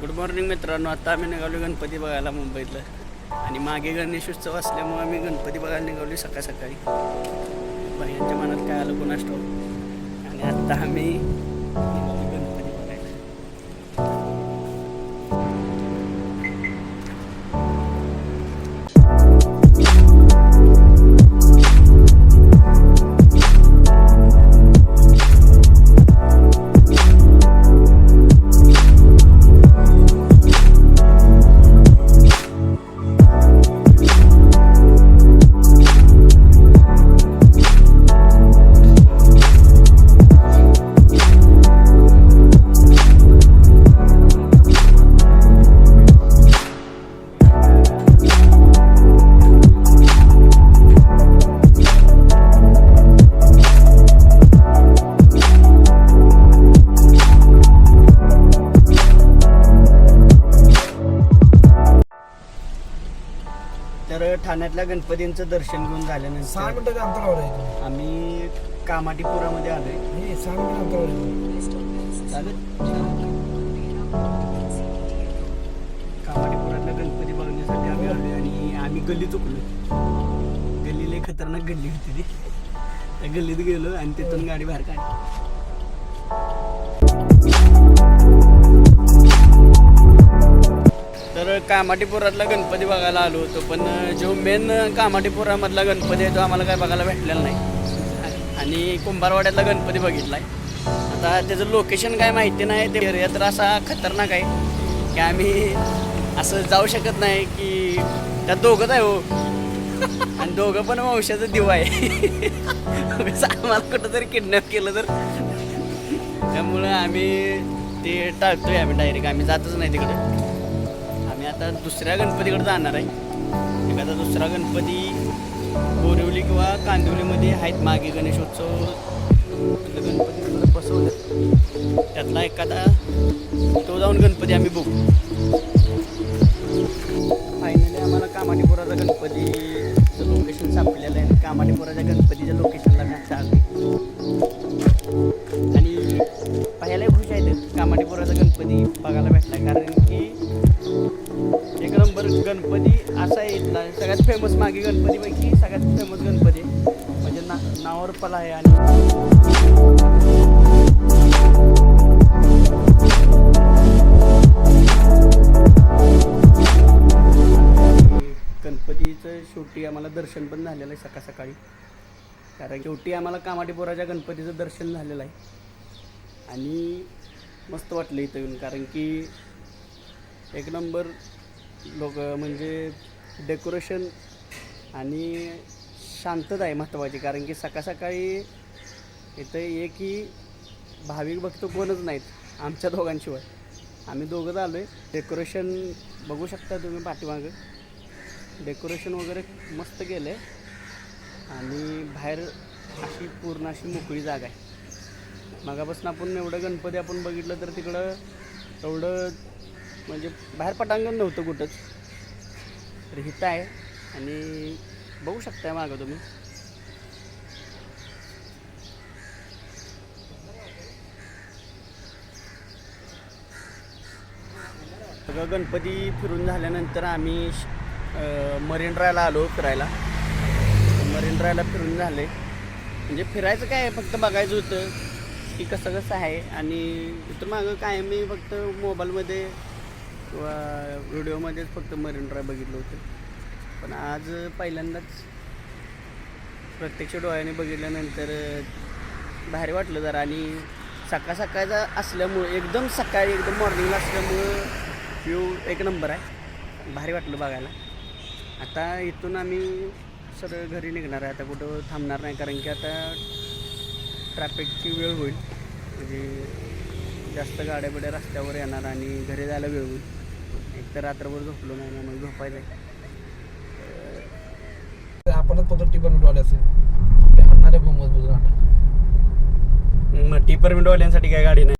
Good morning मित्रांनो. आता आम्ही निघालो गणपती बघायला मुंबईतलं. आणि मागे गणेश उत्सव असल्यामुळे आम्ही गणपती बघायला निघालो सकाळ सकाळी. बायांच्या मनात काय आलं कोणास ठाऊक? आणि आत्ता आम्ही तर ठाण्यातल्या गणपतींचं दर्शन घेऊन सहा झाल्यानंतर मिनिटाच्या अंतरावर आहे इथून. आम्ही कामाटीपुरामध्ये आलोय. हे सहा मिनिट अंतरावर आहे चालेल? कामाटीपुरातला गणपती बघण्यासाठी आम्ही आलोय आणि आम्ही गल्ली चुकलो गल्ली लई खतरनाक गल्ली होती ती. त्या गल्लीत गेलो आणि तिथून गाडी बाहेर काढली. कामाटीपुरातला गणपती बघायला आलो होतो पण जो मेन कामाटीपुरामधला गणपती आहे तो आम्हाला काय बघायला भेटलेला नाही. आणि कुंभारवाड्यातला गणपती बघितला आहे आता त्याचं लोकेशन काय माहिती नाही ते एरिया तर असा खतरनाक आहे की आम्ही असं जाऊ शकत नाही की त्यात दोघंच आहे हो. आणि दोघं पण वंशाचं दिवा आहे. आम्हाला कुठं तरी किडनॅप केलं तर. त्यामुळं आम्ही ते टाळतोय आम्ही डायरेक्ट आम्ही जातच नाही तिकडे. आता दुसऱ्या गणपतीकडे जाणार आहे. एखादा दुसरा गणपती बोरिवली किंवा कांदिवलीमध्ये आहेत. मागे गणेशोत्सव गणपती बसवले. त्यातला एखादा तो जाऊन गणपती आम्ही बघू. गणपती असा आहे इथला. सगळ्यात फेमस मागे गणपतीपैकी सगळ्यात फेमस गणपती. म्हणजे ना नावावर पला आहे आणि गणपतीचं शेवटी आम्हाला दर्शन पण झालेलं आहे सकाळ सकाळी. कारण शेवटी आम्हाला कामाटीपुराच्या गणपतीचं दर्शन झालेलं आहे. आणि मस्त वाटलं इथं येऊन कारण की एक नंबर लोक म्हणजे डेकोरेशन आणि शांतता आहे महत्त्वाची. कारण की सकाळ सकाळी इथं एकही भाविक भक्त कोणच नाहीत आमच्या दोघांशिवाय. आम्ही दोघंच आलो आहे डेकोरेशन बघू शकता तुम्ही पाठीमागं. डेकोरेशन वगैरे मस्त केलं आहे आणि बाहेर अशी पूर्ण अशी मोकळी जागा आहे. मगापासून आपण एवढं गणपती आपण बघितलं तर तिकडं एवढं म्हणजे बाहेर पटांगण नव्हतं कुठंच. तर हिथं आहे आणि बघू शकताय मागं तुम्ही. सगळं गणपती फिरून झाल्यानंतर आम्ही मरीन ड्रायला आलो फिरायला. मरीन ड्रायला फिरून झाले. म्हणजे फिरायचं काय फक्त बघायचं होतं की कसं कसं आहे आणि इथं मागं काय मी फक्त मोबाईलमध्ये किंवा व्हिडिओमध्येच फक्त मरीन ड्राय बघितलं होतं. पण आज पहिल्यांदाच प्रत्यक्ष डोळ्याने बघितल्यानंतर भारी वाटलं जरा. आणि सकाळ सकाळचा असल्यामुळं एकदम सकाळी एकदम मॉर्निंगला असल्यामुळं व्ह्यू एक नंबर आहे. भारी वाटलं बघायला. आता इथून आम्ही सरळ घरी निघणार आहे. आता कुठं थांबणार नाही कारण की आता ट्रॅफिकची वेळ होईल. म्हणजे जास्त गाड्या बिड्या रस्त्यावर येणार आणि घरी जायला वेळ होईल. एक तर रात्रभर झोपलो नाही ना मग ते आपणच फक्त टिपन उठवले असेल. राहणार मग टी परमिटवाल्यांसाठी काय गाडी नाही.